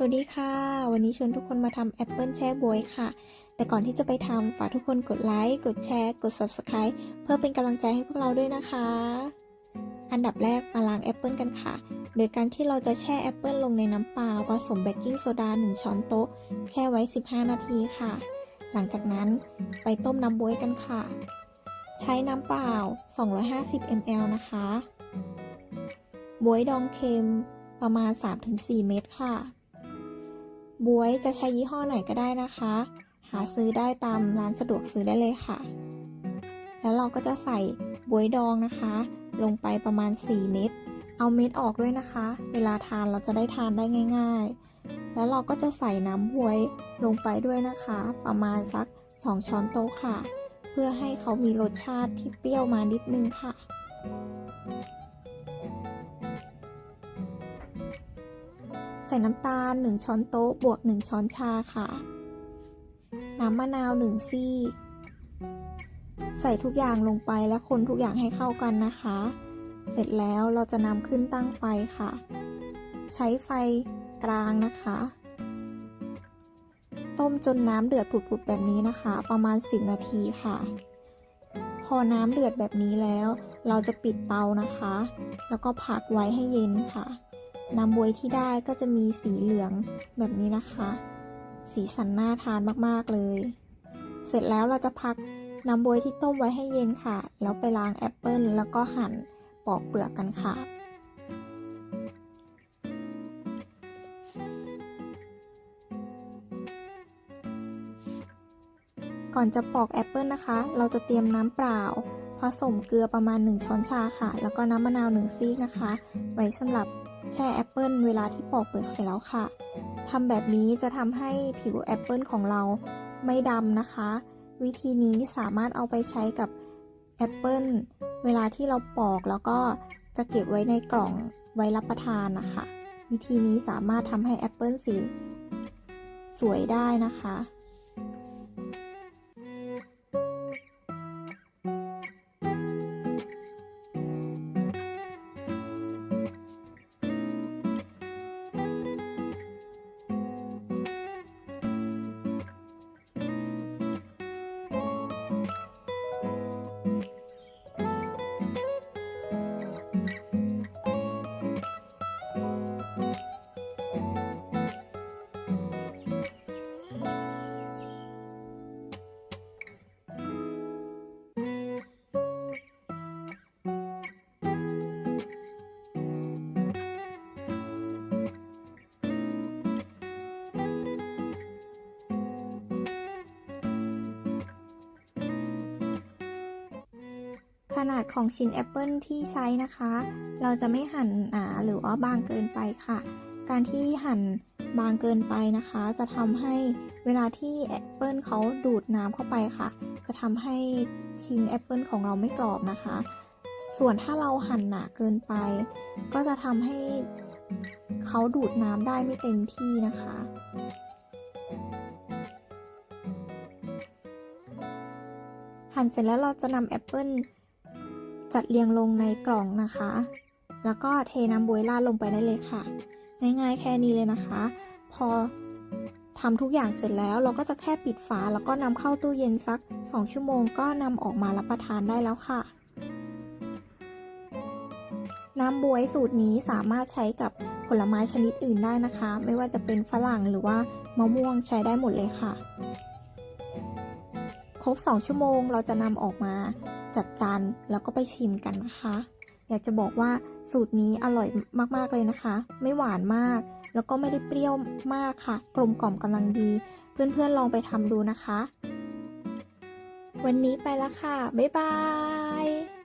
สวัสดีค่ะ วันนี้ชวนทุกคนมาทำแอปเปิลแช่บวยค่ะ แต่ก่อนที่จะไปทำฝากทุกคนกดไลค์ กดแชร์ กด Subscribe เพื่อเป็นกำลังใจให้พวกเราด้วยนะคะ อันดับแรกมาล้างแอปเปิลกันค่ะ โดยการที่เราจะแช่แอปเปิลลงในน้ำเปล่าผสมเบกกิ้งโซดา 1 ช้อนโต๊ะ แช่ไว้ 15 นาทีค่ะ หลังจากนั้นไปต้มน้ำบวยกันค่ะ ใช้น้ำเปล่า 250 ml นะคะ บวยดองเค็มประมาณ 3-4 เม็ดค่ะ บวยจะใช้ยี่ห้อไหนก็ได้นะคะ หาซื้อได้ตามร้านสะดวกซื้อได้เลยค่ะ แล้วเราก็จะใส่บวยดองนะคะ ลงไปประมาณ 4 เม็ด เอาเม็ดออกด้วยนะคะ เวลาทานเราจะได้ทานได้ง่าย ๆ แล้วเราก็จะใส่น้ำบวยลงไปด้วยนะคะ ประมาณสัก 2 ช้อนโต๊ะค่ะ เพื่อให้เขามีรสชาติที่เปรี้ยวมานิดนึงค่ะ ใส่น้ำตาล 1 ช้อนโต๊ะบวก 1 ช้อนชาค่ะ น้ำมะนาว 1 ซี่ใส่ทุกอย่างลงไปและคนทุกอย่างให้เข้ากันนะคะ เสร็จแล้วเราจะนำขึ้นตั้งไฟค่ะ ใช้ไฟกลางนะคะ ต้มจนน้ำเดือดผุดๆแบบนี้นะคะ ประมาณ 10 นาทีค่ะ พอน้ำเดือดแบบนี้แล้ว เราจะปิดเตานะคะ แล้วก็พักไว้ให้เย็นค่ะ น้ำบวยที่ได้ก็จะมีสีเหลืองแบบนี้นะคะ สีสันน่าทานมากๆเลย เสร็จแล้วเราจะพักน้ำบวยที่ต้มไว้ให้เย็นค่ะ แล้วไปล้างแอปเปิลแล้วก็หั่นปอกเปลือกกันค่ะก่อนจะปอกแอปเปิลนะคะ เราจะเตรียมน้ำเปล่า ผสมเกลือประมาณ 1 ช้อนชาค่ะ แล้วก็น้ำมะนาว 1 ซีกนะคะ ไว้สำหรับแช่แอปเปิลเวลาที่ปอกเปลือกเสร็จแล้วค่ะทำแบบนี้จะทำให้ผิวแอปเปิลของเราไม่ดำนะคะ วิธีนี้สามารถเอาไปใช้กับแอปเปิลเวลาที่เราปอกแล้วก็จะเก็บไว้ในกล่องไว้รับประทานนะคะ วิธีนี้สามารถทำให้แอปเปิลสีสวยได้นะคะ Bye. ขนาดของชิ้นแอปเปิลที่ใช้นะคะ เราจะไม่หั่นหนาหรือว่าบางเกินไปค่ะ การที่หั่นบางเกินไปนะคะ จะทำให้เวลาที่แอปเปิลเขาดูดน้ำเข้าไปค่ะ จะทำให้ชิ้นแอปเปิลของเราไม่กรอบนะคะ ส่วนถ้าเราหั่นหนาเกินไป ก็จะทำให้เขาดูดน้ำได้ไม่เต็มที่นะคะหั่นเสร็จแล้วเราจะนำแอปเปิล จัดเรียงลงในกล่องนะคะ แล้วก็เทน้ำบวยราดลงไปได้เลยค่ะ ง่ายๆแค่นี้เลยนะคะ พอทำทุกอย่างเสร็จแล้วเราก็จะแค่ปิดฝาแล้วก็นำเข้าตู้เย็นสัก 2 ชั่วโมงก็นำออกมารับประทานได้แล้วค่ะ น้ำบวยสูตรนี้สามารถใช้กับผลไม้ชนิดอื่นได้นะคะ ไม่ว่าจะเป็นฝรั่งหรือว่ามะม่วงใช้ได้หมดเลยค่ะ ครบ 2 ชั่วโมงเราจะนำออกมา จัดจานแล้วก็ไปชิมกันนะคะ อยากจะบอกว่าสูตรนี้อร่อยมากๆเลยนะคะ ไม่หวานมาก แล้วก็ไม่ได้เปรี้ยวมากค่ะ กลมกล่อมกำลังดี เพื่อนๆลองไปทำดูนะคะ วันนี้ไปแล้วค่ะ บ๊ายบาย